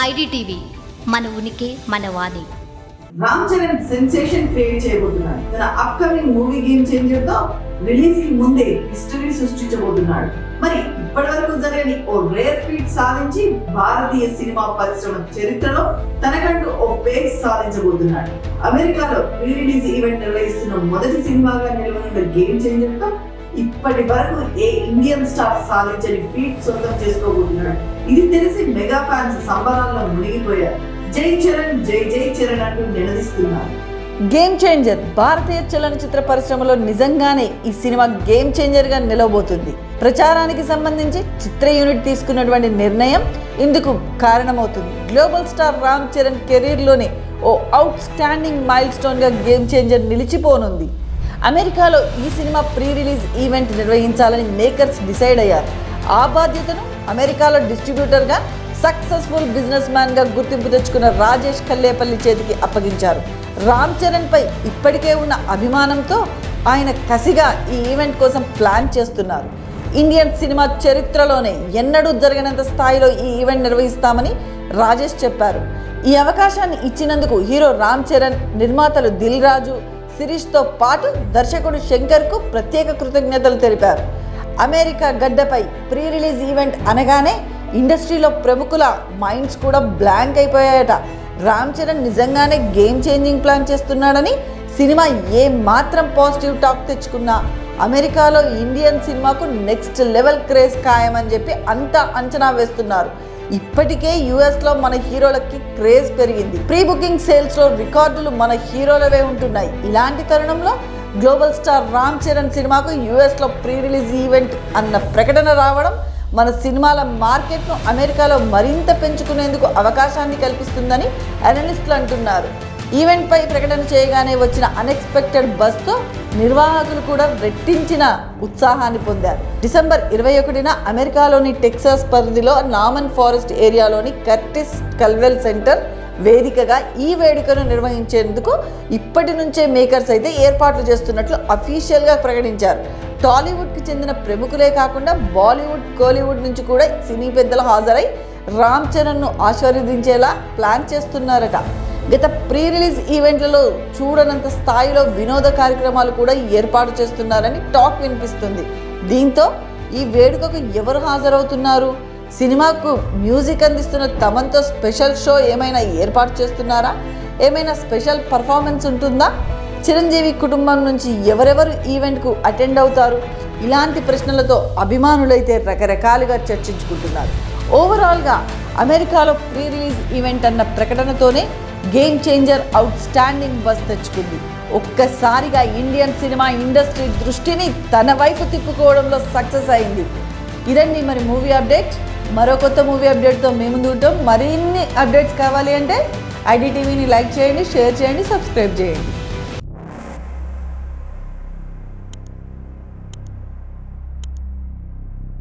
IDTV మన ఉనికి మన వాణి. రామ్ చరణ్ సెన్సేషన్ క్రియేట్ చేయబోతున్నాడు. తన అప్కమింగ్ మూవీ గేమ్ చేంజర్తో రిలీజ్కి ముందే హిస్టరీ సృష్టించబోతున్నాడు. మరి ఇప్పటి వరకు జరగని ఓ రేర్ ఫీట్ సాధించి భారతీయ సినిమా పరిశ్రమ చరిత్రలో తనకంటూ ఓ పేజ్ సాధించబోతున్నాడు. అమెరికాలో ప్రీ రిలీజ్ ఈవెంట్ నిర్వహిస్తున్న మొదటి సినిమాగా నిలవనున్న గేమ్ చేంజర్తో ఇప్పటి వరకు ఏ ఇండియన్ స్టార్ సాధించని ఫీట్ సొంతం చేసుకోబోతున్నాడు. ఇది తెలిసి మెగా ఫ్యాన్స్ సంబరాల్లో మునిగిపోయారు. జై చరణ్ జై జై చరణ్ అంటూ నిలదీస్తున్నారు. గేమ్ చేంజర్ భారతీయ చలనచిత్ర పరిశ్రమలో నిజంగానే ఈ సినిమా గేమ్ చేంజర్గా నిలవబోతుంది. ప్రచారానికి సంబంధించి చిత్ర యూనిట్ తీసుకున్నటువంటి నిర్ణయం ఇందుకు కారణమవుతుంది. గ్లోబల్ స్టార్ రామ్ చరణ్ కెరీర్లోనే ఓ అవుట్ స్టాండింగ్ మైల్ స్టోన్గా గేమ్ చేంజర్ నిలిచిపోనుంది. అమెరికాలో ఈ సినిమా ప్రీ రిలీజ్ ఈవెంట్ నిర్వహించాలని మేకర్స్ డిసైడ్ అయ్యారు. ఆ బాధ్యతను అమెరికాలో డిస్ట్రిబ్యూటర్గా సక్సెస్ఫుల్ బిజినెస్ మ్యాన్గా గుర్తింపు తెచ్చుకున్న రాజేష్ కల్లేపల్లి చేతికి అప్పగించారు. రామ్ చరణ్పై ఇప్పటికే ఉన్న అభిమానంతో ఆయన కసిగా ఈ ఈవెంట్ కోసం ప్లాన్ చేస్తున్నారు. ఇండియన్ సినిమా చరిత్రలోనే ఎన్నడూ జరిగినంత స్థాయిలో ఈ ఈవెంట్ నిర్వహిస్తామని రాజేష్ చెప్పారు. ఈ అవకాశాన్ని ఇచ్చినందుకు హీరో రామ్ చరణ్ నిర్మాతలు దిల్ రాజు శిరీష్తో పాటు దర్శకుడు శంకర్కు ప్రత్యేక కృతజ్ఞతలు తెలిపారు. అమెరికా గడ్డపై ప్రీ రిలీజ్ ఈవెంట్ అనగానే ఇండస్ట్రీలో ప్రముఖుల మైండ్స్ కూడా బ్లాంక్ అయిపోయాయట. రామ్ చరణ్ నిజంగానే గేమ్ చేంజింగ్ ప్లాన్ చేస్తున్నాడని సినిమా ఏ మాత్రం పాజిటివ్ టాక్ తెచ్చుకున్నా. అమెరికాలో ఇండియన్ సినిమాకు నెక్స్ట్ లెవెల్ క్రేజ్ ఖాయమని చెప్పి అంతా అంచనా వేస్తున్నారు. ఇప్పటికే యుఎస్లో మన హీరోలకి క్రేజ్ పెరిగింది. ప్రీ బుకింగ్ సేల్స్లో రికార్డులు మన హీరోలవే ఉంటున్నాయి. ఇలాంటి తరుణంలో గ్లోబల్ స్టార్ రామ్ చరణ్ సినిమాకు యుఎస్లో ప్రీ రిలీజ్ ఈవెంట్ అన్న ప్రకటన రావడం మన సినిమాల మార్కెట్ను అమెరికాలో మరింత పెంచుకునేందుకు అవకాశాన్ని కల్పిస్తుందని అనలిస్టులు అంటున్నారు. ఈవెంట్పై ప్రకటన చేయగానే వచ్చిన అన్ఎక్స్పెక్టెడ్ బస్తో నిర్వాహకులు కూడా రెట్టించిన ఉత్సాహాన్ని పొందారు. డిసెంబర్ ఇరవై ఒకటిన అమెరికాలోని టెక్సాస్ పరిధిలో నామన్ ఫారెస్ట్ ఏరియాలోని కర్టిస్ కల్వెల్ సెంటర్ వేదికగా ఈ వేడుకను నిర్వహించేందుకు ఇప్పటి నుంచే మేకర్స్ అయితే ఏర్పాట్లు చేస్తున్నట్లు అఫీషియల్గా ప్రకటించారు. టాలీవుడ్కి చెందిన ప్రముఖులే కాకుండా బాలీవుడ్ కోలీవుడ్ నుంచి కూడా సినీ పెద్దలు హాజరై రామ్ చరణ్ను ఆశీర్వదించేలా ప్లాన్ చేస్తున్నారట. గత ప్రీ రిలీజ్ ఈవెంట్లలో చూడనంత స్థాయిలో వినోద కార్యక్రమాలు కూడా ఏర్పాటు చేస్తున్నారని టాక్ వినిపిస్తుంది. దీంతో ఈ వేడుకకు ఎవరు హాజరవుతున్నారు? సినిమాకు మ్యూజిక్ అందిస్తున్న తమన్తో స్పెషల్ షో ఏమైనా ఏర్పాటు చేస్తున్నారా? ఏమైనా స్పెషల్ పర్ఫార్మెన్స్ ఉంటుందా? చిరంజీవి కుటుంబం నుంచి ఎవరెవరు ఈవెంట్కు అటెండ్ అవుతారు? ఇలాంటి ప్రశ్నలతో అభిమానులైతే రకరకాలుగా చర్చించుకుంటున్నారు. ఓవరాల్గా అమెరికాలో ప్రీ రిలీజ్ ఈవెంట్ అన్న ప్రకటనతోనే game changer outstanding buzz తెచ్చుకుంది. ఒక్కసారిగా ఇండియన్ సినిమా ఇండస్ట్రీ దృష్టిని తన వైపు తిప్పుకోవడంలో సక్సెస్ అయింది. ఇదండి మరి మూవీ అప్డేట్. మరో కొత్త మూవీ అప్డేట్తో మేము ముందు ఉంటాం. మరిన్ని అప్డేట్స్ కావాలి అంటే ఐడి టీవీని లైక్ చేయండి షేర్ చేయండి సబ్స్క్రైబ్ చేయండి.